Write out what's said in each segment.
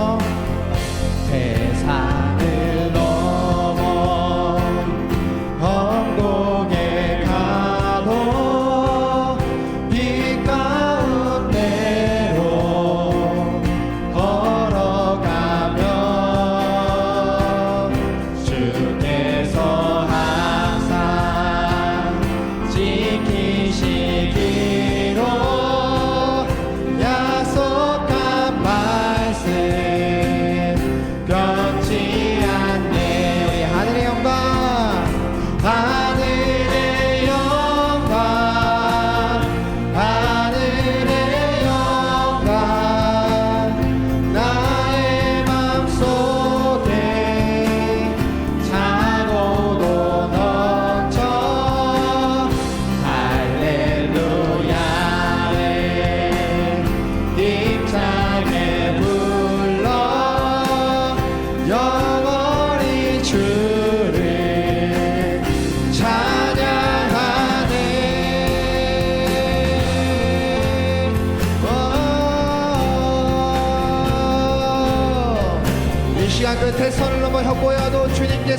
어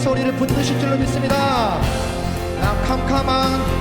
소리를 붙드실 줄로 믿습니다. 아, 캄캄한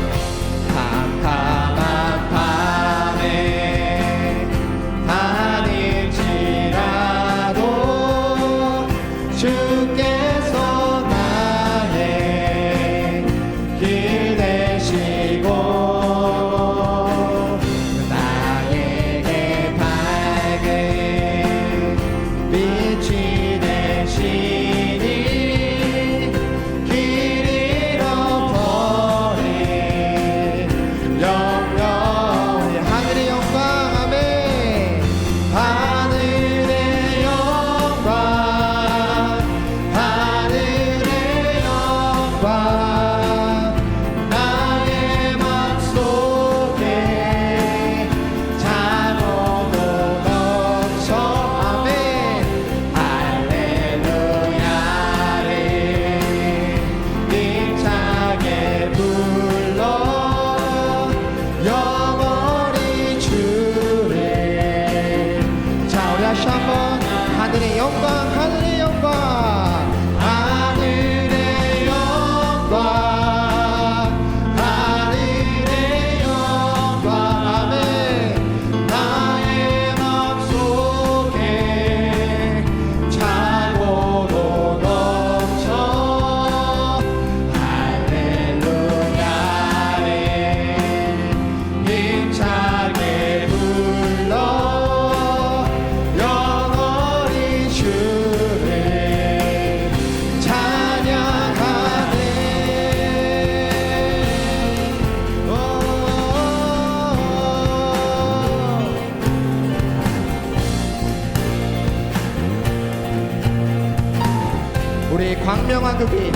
우리 광명왕국이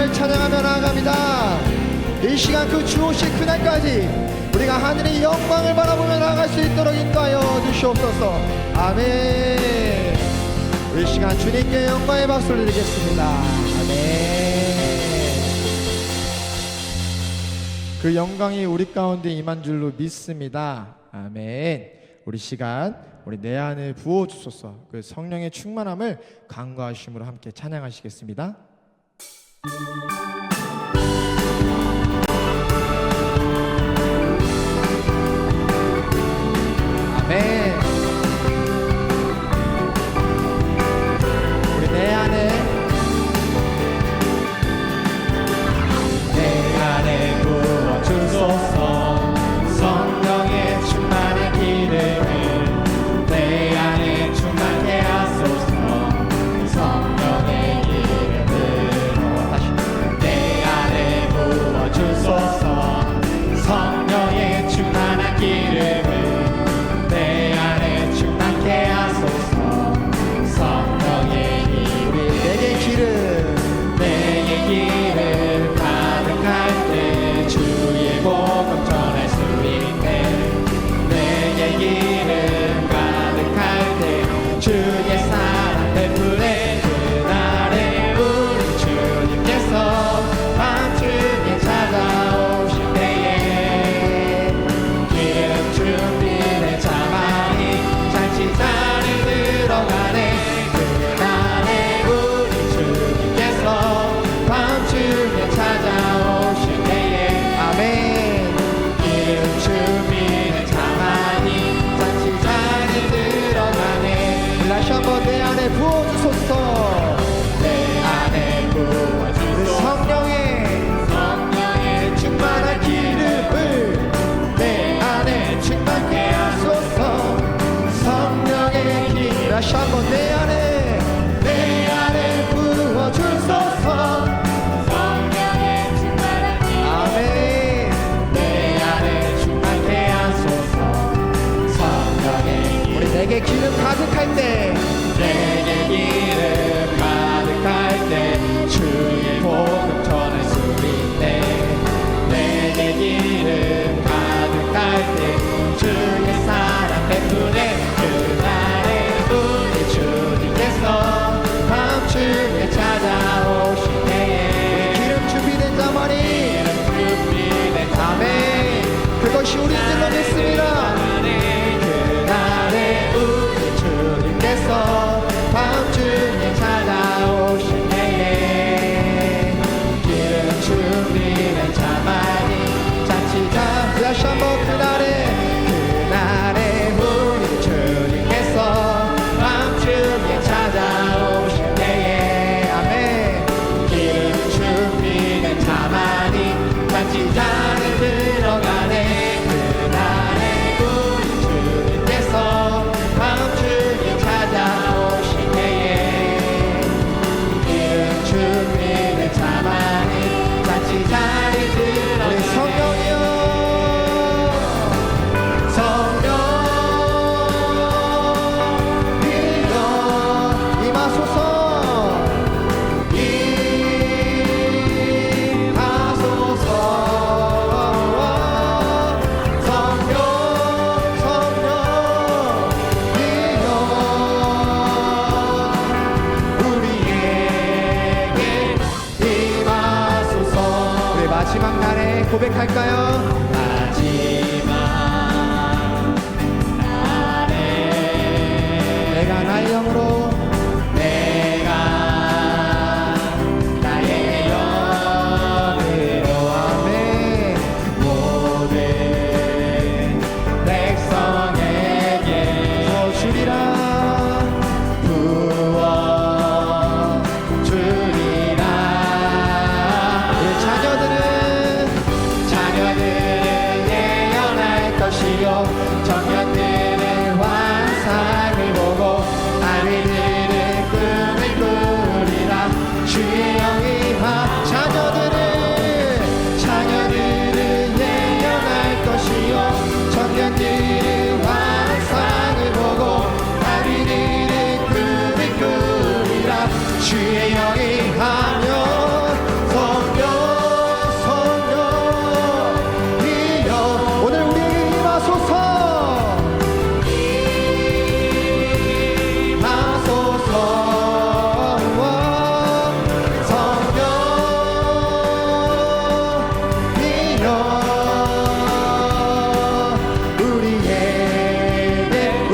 하나님을 찬양하며 나아갑니다. 이 시간 그 주오신 그날까지 우리가 하늘의 영광을 바라보며 나아갈 수 있도록 인도하여 주시옵소서. 아멘. 우리 시간 주님께 영광의 박수를 드리겠습니다. 아멘. 그 영광이 우리 가운데 임한 줄로 믿습니다. 아멘. 우리 시간 우리 내 안을 부어 주소서. 그 성령의 충만함을 간과하심으로 함께 찬양하시겠습니다. Música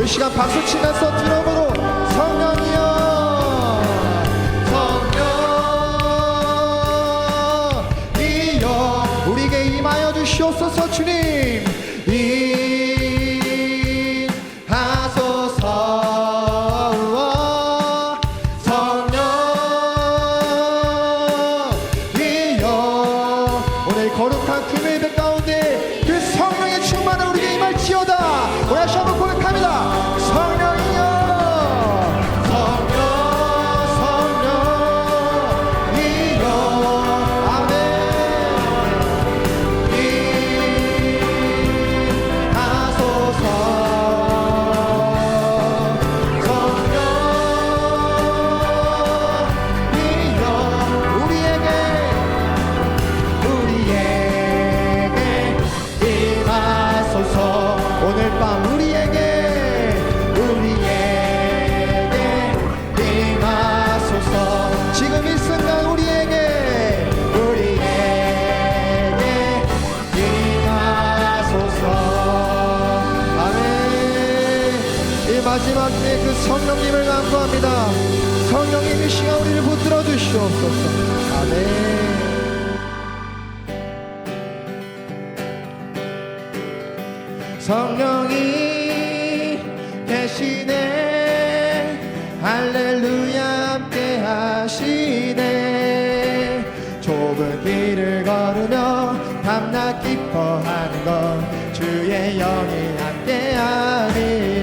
시간 박수 치면서 들어보 합니다. 성령님 이 시간 우리를 붙들어 주시옵소서. 아멘. 성령이 계시네 할렐루야 함께 하시네 좁은 길을 걸으며 밤낮 기뻐하는 것 주의 영이 함께 하니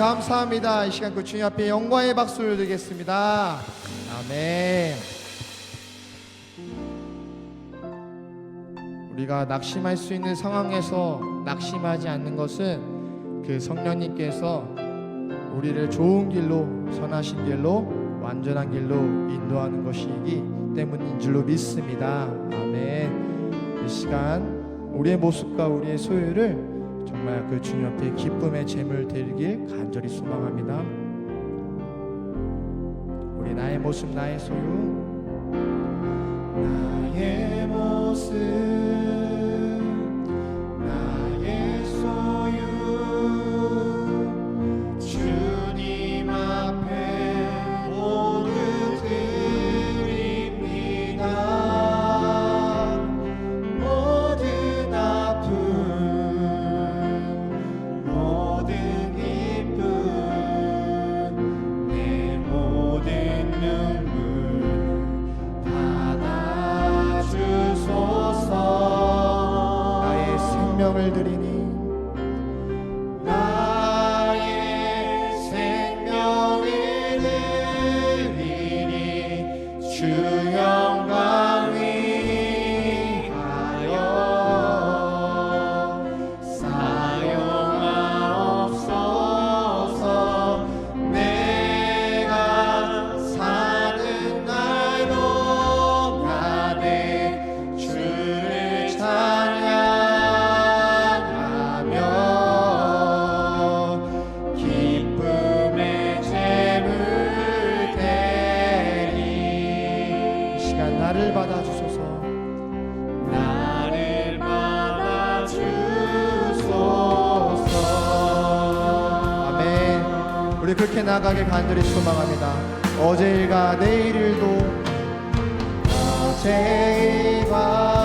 감사합니다. 이 시간 그 주님 앞에 영광의 박수를 드리겠습니다. 아멘. 우리가 낙심할 수 있는 상황에서 낙심하지 않는 것은 그 성령님께서 우리를 좋은 길로 선하신 길로 완전한 길로 인도하는 것이기 때문인 줄로 믿습니다. 아멘. 이 시간 우리의 모습과 우리의 소유를 정말 그 주님 앞에 기쁨의 재물 드리길 간절히 소망합니다. 우리 나의 모습 나의 소유 나의 모습 영광을 드리니 간절히 소망합니다. 어제일과 내일일도 어제일과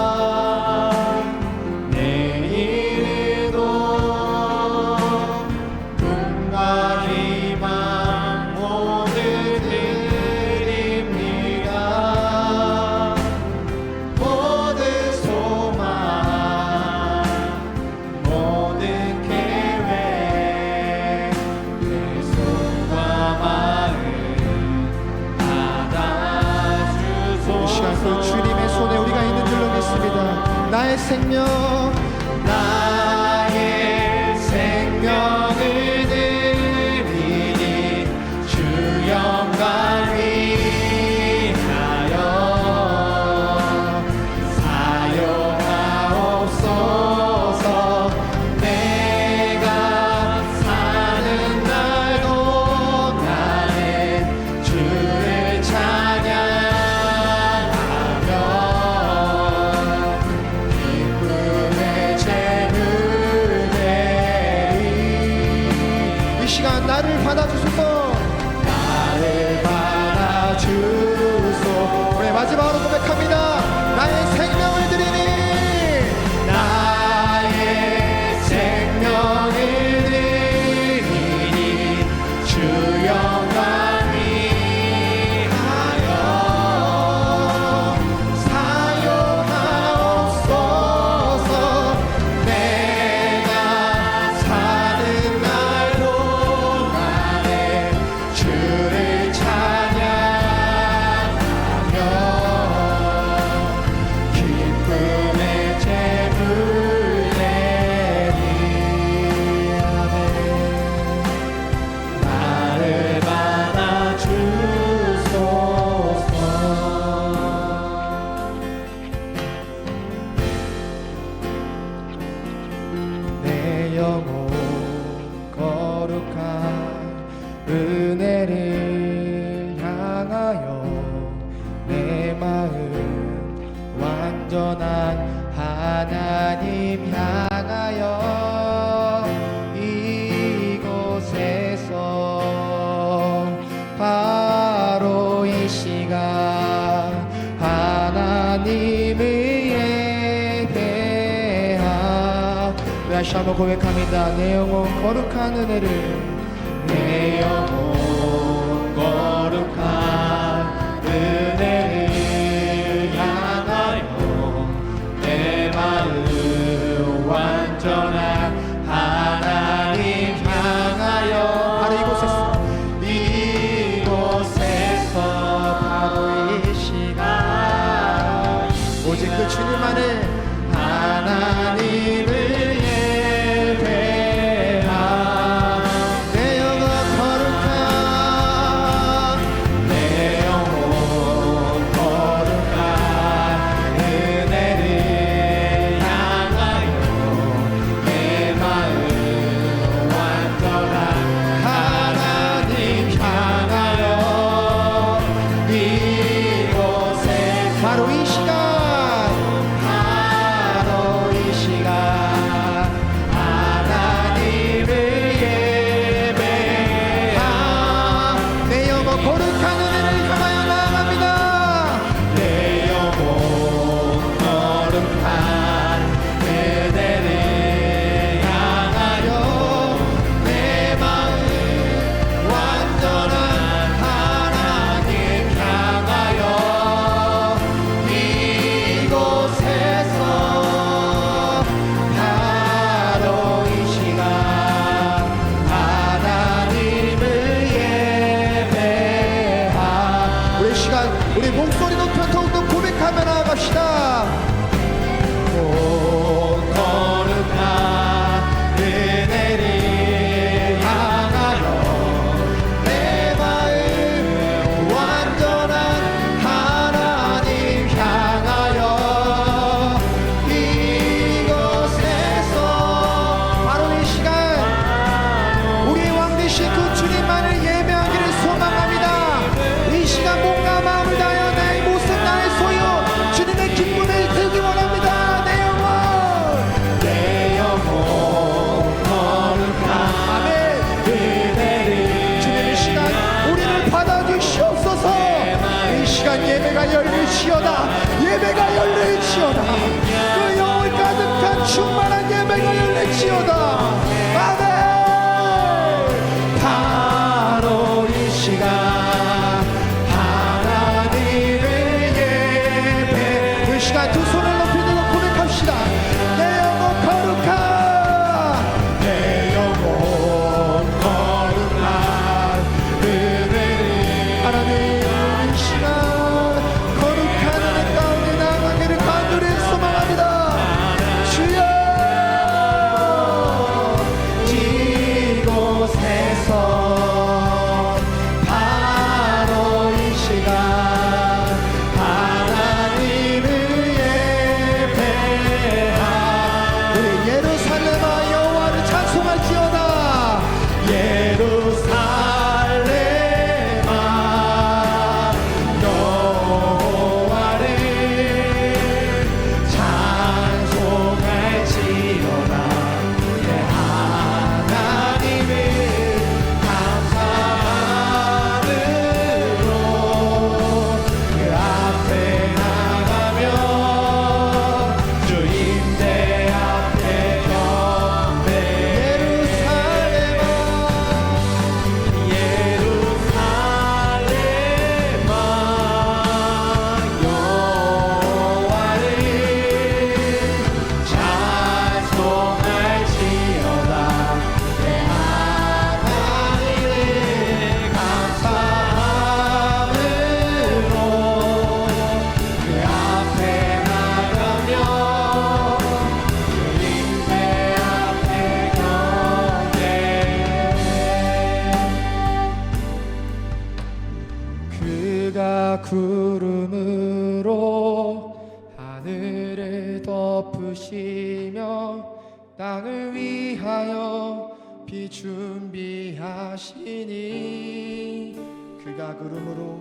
구름으로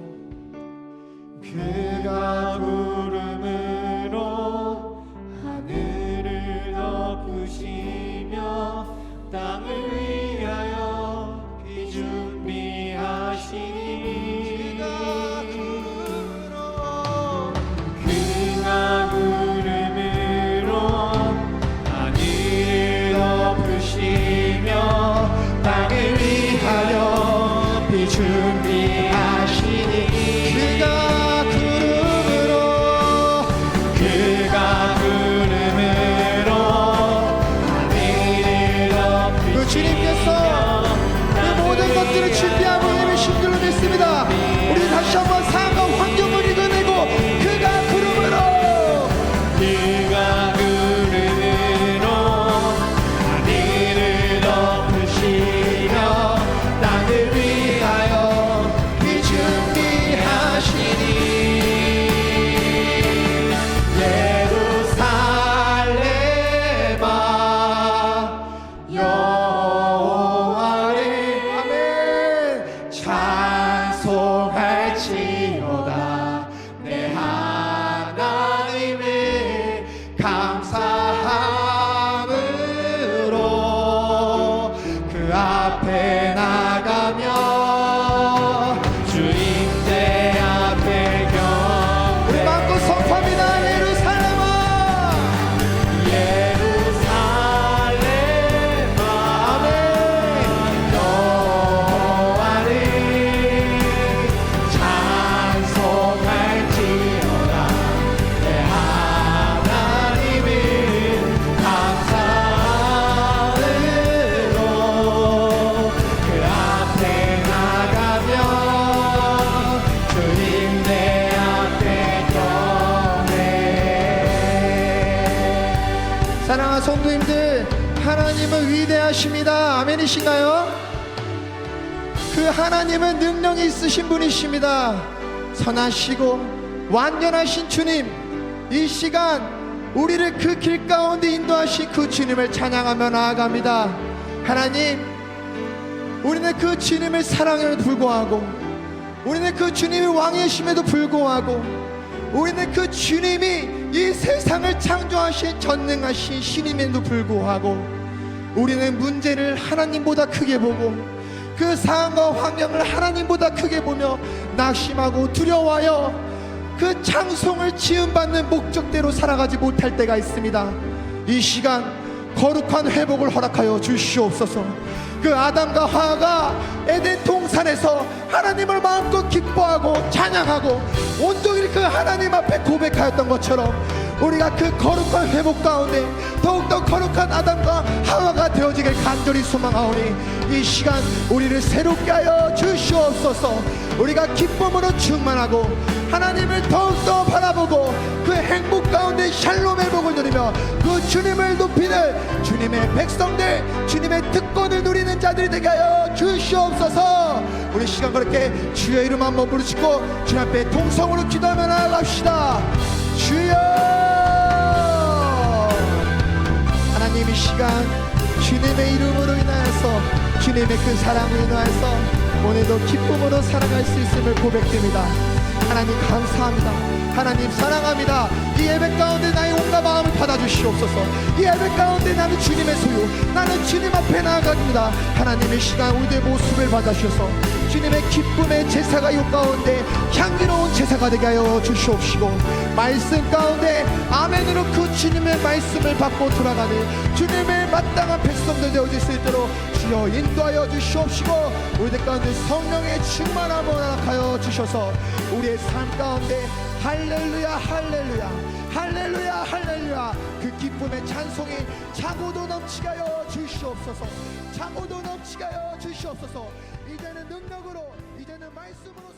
그 아멘이신가요? 그 하나님은 능력이 있으신 분이십니다 선하시고 완전하신 주님 이 시간 우리를 그 길 가운데 인도하신 그 주님을 찬양하며 나아갑니다 하나님 우리는 그 주님을 사랑해도 불구하고 우리는 그 주님이 왕이심에도 불구하고 우리는 그 주님이 이 세상을 창조하신 전능하신 신임에도 불구하고 우리는 문제를 하나님보다 크게 보고 그 상황과 환경을 하나님보다 크게 보며 낙심하고 두려워하여 그 창송을 지음받는 목적대로 살아가지 못할 때가 있습니다. 이 시간 거룩한 회복을 허락하여 주시옵소서. 그 아담과 하와가 에덴 동산에서 하나님을 마음껏 기뻐하고 찬양하고 온종일 그 하나님 앞에 고백하였던 것처럼 우리가 그 거룩한 회복 가운데 더욱더 거룩한 아담과 하와가 되어지길 간절히 소망하오니 이 시간 우리를 새롭게 하여 주시옵소서. 우리가 기쁨으로 충만하고 하나님을 더욱더 바라보고 그 행복 가운데 샬롬의 복을 누리며 그 주님을 높이는 주님의 백성들 주님의 특권을 누리는 자들이 되게 하여 주시옵소서. 우리 시간 그렇게 주의 이름 한번 부르시고 주님 앞에 동성으로 기도하며 나아갑시다. 주여! 하나님 이 시간 주님의 이름으로 인하여서 주님의 그 사랑으로 인하여서 오늘도 기쁨으로 살아갈 수 있음을 고백드립니다 하나님 감사합니다. 하나님 사랑합니다. 이 예배 가운데 나의 온갖 마음을 받아주시옵소서. 이 예배 가운데 나는 주님의 소유 나는 주님 앞에 나아갑니다. 하나님의 시간 우리의 모습을 받아주셔서 주님의 기쁨의 제사가 이 가운데 향기로운 제사가 되게 하여 주시옵시고 말씀 가운데 아멘으로 그 주님의 말씀을 받고 돌아가는 주님의 마땅한 백성들 되어질 수 있도록 주여 인도하여 주시옵시고 우리들 가운데 성령의 충만함을 허락하여 주셔서 우리의 삶 가운데 할렐루야 할렐루야 할렐루야 할렐루야. 그 기쁨의 찬송이 차고도 넘치게 하여 주시옵소서. 차고도 넘치게 하여 주시옵소서. 이제는 능력으로 이제는 말씀으로